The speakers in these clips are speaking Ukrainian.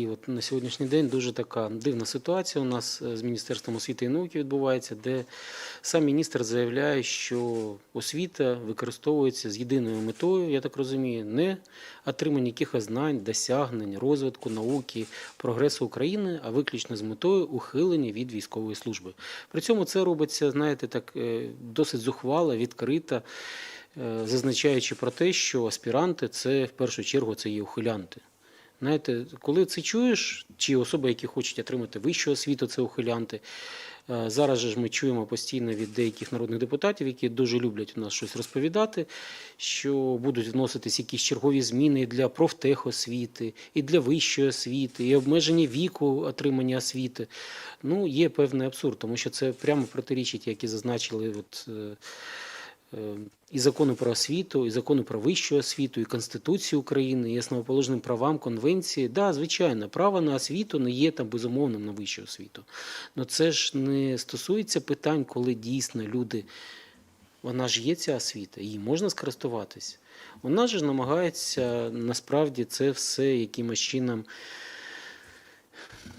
І от на сьогоднішній день дуже така дивна ситуація у нас е, з Міністерством освіти і науки відбувається, де сам міністр заявляє, що освіта використовується з єдиною метою, я так розумію, не отримання якихось знань, досягнень, розвитку науки, прогресу України, а виключно з метою ухилення від військової служби. При цьому це робиться, знаєте, так е, досить зухвало, відкрито, е, зазначаючи про те, що аспіранти це в першу чергу це є ухилянти. Знаєте, коли це чуєш, чи особи, які хочуть отримати вищу освіту, це ухилянти. Е, Зараз ж ми чуємо постійно від деяких народних депутатів, які дуже люблять у нас щось розповідати, що будуть вноситись якісь чергові зміни для профтехосвіти, і для вищої освіти, і обмеження віку отримання освіти. Ну, є певний абсурд, тому що це прямо протирічить, як і зазначили от, е, і закону про освіту, і закону про вищу освіту, і Конституції України, і основоположним правам Конвенції. Да, звичайно, право на освіту не є там безумовним на вищу освіту. Але це ж не стосується питань, коли дійсно люди. Вона ж є ця освіта, її можна скористуватись. Вона ж намагається насправді це все якимось чином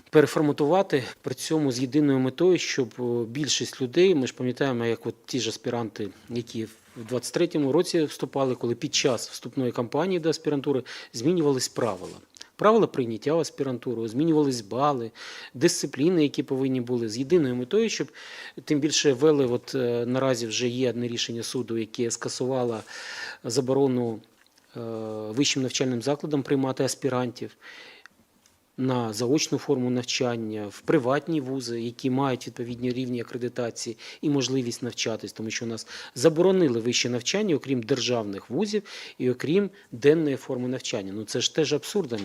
переформатувати при цьому з єдиною метою, щоб більшість людей, ми ж пам'ятаємо, як от ті ж аспіранти, які в 23-му році вступали, коли під час вступної кампанії до аспірантури змінювались правила. Правила прийняття в аспірантуру, змінювались бали, дисципліни, які повинні були з єдиною метою, щоб тим більше ввели, от е, наразі вже є одне рішення суду, яке скасувало заборону е, вищим навчальним закладам приймати аспірантів на заочну форму навчання, в приватні вузи, які мають відповідні рівні акредитації і можливість навчатись, тому що у нас заборонили вище навчання, окрім державних вузів і окрім денної форми навчання. Ну це ж теж абсурдно.